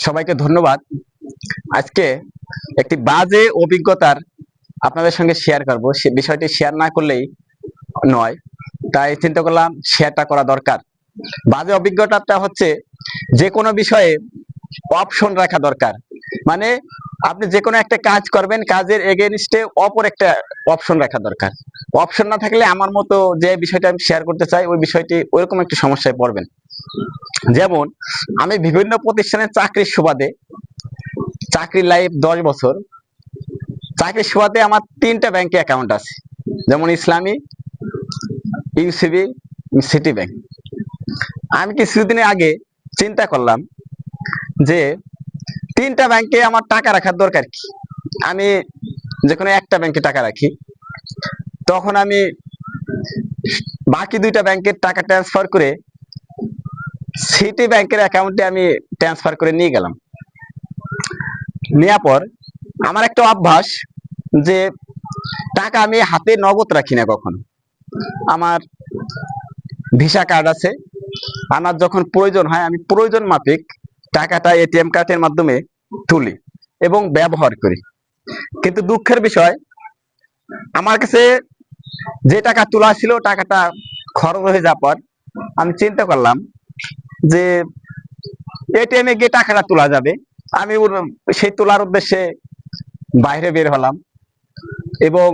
সবাইকে ধন্যবাদ। আজকে একটি বাজে অভিজ্ঞতার আপনাদের সঙ্গে শেয়ার করব। সে বিষয়টি শেয়ার না করলেই নয়। তাই চিন্তা করলাম শেয়ারটা করা দরকার। বাজে অভিজ্ঞতাটা হচ্ছে যে কোনো বিষয়ে অপশন রাখা দরকার। মানে আপনি যে কোনো একটা কাজ করবেন, কাজের এগেনস্টে অপর একটা অপশন রাখা দরকার। অপশন না থাকলে আমার মতো যে বিষয়টা আমি শেয়ার করতে চাই, ওই বিষয়টি ওইরকম একটি সমস্যায় পড়বেন। যেমন, আমি বিভিন্ন প্রতিষ্ঠানে চাকরির সুবাদে, চাকরির লাইফ দশ বছর, চাকরির সুবাদে আমার তিনটা ব্যাংকে অ্যাকাউন্ট আছে। যেমন ইসলামী ইউসিবি সিটি ব্যাংক আমি কিছুদিন আগে চিন্তা করলাম যে তিনটা ব্যাংকে আমার টাকা রাখার দরকার কি? আমি যে কোনো একটা ব্যাংকে টাকা রাখি। তখন আমি বাকি দুইটা ব্যাংকের টাকা ট্রান্সফার করে সিটি ব্যাংকের অ্যাকাউন্টে আমি ট্রান্সফার করে নিয়ে গেলাম। নেওয়ার পর আমার একটা অভ্যাস যে টাকা আমি হাতে নগদ রাখি না কখন। আমার ভিসা কার্ড আছে। আমার যখন প্রয়োজন হয়, আমি প্রয়োজন মাফিক টাকাটা এটিএম কার্ডের মাধ্যমে তুলি এবং ব্যবহার করি। কিন্তু দুঃখের বিষয়, আমার কাছে যে টাকা তোলা ছিল, টাকাটা খরচ হয়ে যাওয়ার পর আমি চিন্তা করলাম যে এটিএম গিয়ে টাকাটা তোলা যাবে। আমি সেই তোলার উদ্দেশ্যে বাইরে বের হলাম এবং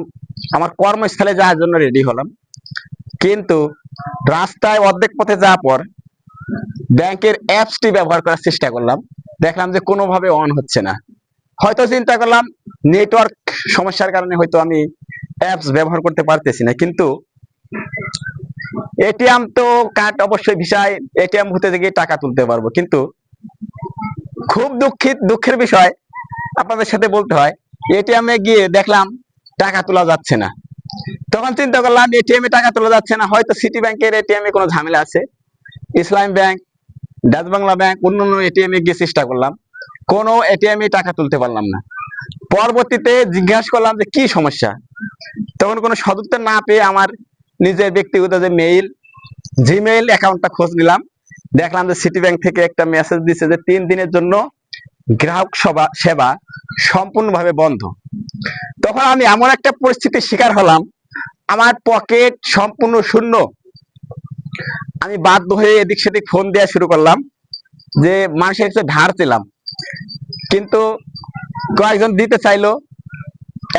আমার কর্মস্থলে যাওয়ার জন্য রেডি হলাম। কিন্তু রাস্তায় অর্ধেক পথে যাওয়ার পর ব্যাংকের অ্যাপসটি ব্যবহার করার চেষ্টা করলাম। দেখলাম যে কোনোভাবে অন হচ্ছে না। হয়তো চিন্তা করলাম নেটওয়ার্ক সমস্যার কারণে হয়তো আমি অ্যাপস ব্যবহার করতে পারতেছি না, কিন্তু এটিএম তো কার্ড অবশ্যই ভিসায়, এটিএম হতে গিয়ে টাকা তুলতে পারব। কিন্তু খুব দুঃখিত, দুঃখের বিষয়, আপনাদের সাথে বলতে হয়, এটিএম এ গিয়ে দেখলাম টাকা তোলা যাচ্ছে না। তখন চিন্তা করলাম, এটিএম এ টাকা তোলা যাচ্ছে না, হয়তো সিটি ব্যাংকের এটিএম এ কোনো ঝামেলা আছে। Islami bank Dutch Bangla bank অন্যান্য এটিএম এ গিয়ে চেষ্টা করলাম। কোনো এটিএম এ টাকা তুলতে পারলাম না। পরবর্তীতে জিজ্ঞাসা করলাম যে, কি সমস্যা? তখন কোনো সদুত্তর না পেয়ে আমার নিজের ব্যক্তিগত যে মেইল জিমেইল অ্যাকাউন্টটা খোঁজ নিলাম। দেখলাম যে সিটি ব্যাংক থেকে একটা মেসেজ দিছে যে, তিন দিনের জন্য গ্রাহক সভা, সেবা সম্পূর্ণভাবে বন্ধ। তখন আমি এমন একটা পরিস্থিতির শিকার হলাম। আমার পকেট সম্পূর্ণ শূন্য। আমি বাধ্য হয়ে এদিক সেদিক ফোন দেওয়া শুরু করলাম, যে মানুষের কাছে ধার পেলাম। কিন্তু কয়েকজন দিতে চাইলো,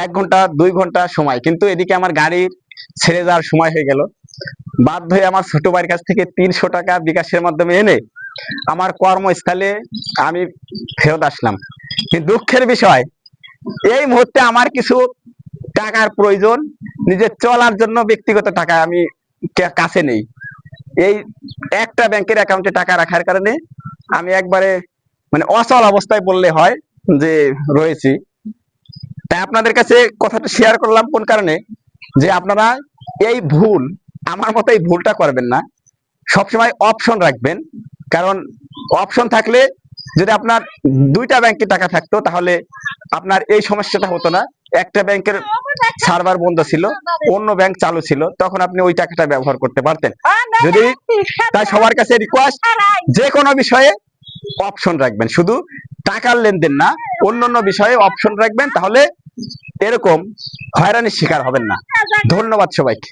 এক ঘণ্টা, দুই ঘণ্টা সময়। কিন্তু এদিকে আমার গাড়ির ছেড়ে যাওয়ার সময় হয়ে গেল। বাধ্য হয়ে আমার ছোট ভাইয়ের কাছ থেকে তিনশো টাকা বিকাশের মাধ্যমে এনে আমার কর্মস্থলে আমি ফেরত আসলাম। কিন্তু দুঃখের বিষয়, এই মুহূর্তে আমার কিছু টাকার প্রয়োজন, নিজের চলার জন্য ব্যক্তিগত টাকা আমি কাছে নেই। এই একটা ব্যাংকের অ্যাকাউন্টে টাকা রাখার কারণে আমি একবারে মানে অচল অবস্থায় বললে হয় যে রয়েছি। তাই আপনাদের কাছে কথাটা শেয়ার করলাম কোন কারণে? যে আপনারা এই ভুল, আমার মতো এই ভুলটা করবেন না। সবসময় অপশন রাখবেন। কারণ অপশন থাকলে যদি আপনার দুইটা ব্যাংকে টাকা থাকতো তাহলে আপনার এই সমস্যাটা হতো না। একটা ব্যাংকের সার্ভার বন্ধ ছিল অন্য ব্যাংক চালু ছিল তখন আপনি ওই টাকাটা ব্যবহার করতে পারতেন। যদি তাই সবার কাছে রিকোয়েস্ট যে কোনো বিষয়ে অপশন রাখবেন শুধু টাকার লেনদেন না অন্যান্য বিষয়ে অপশন রাখবেন তাহলে এরকম হয়রানির শিকার হবেন না। ধন্যবাদ সবাইকে।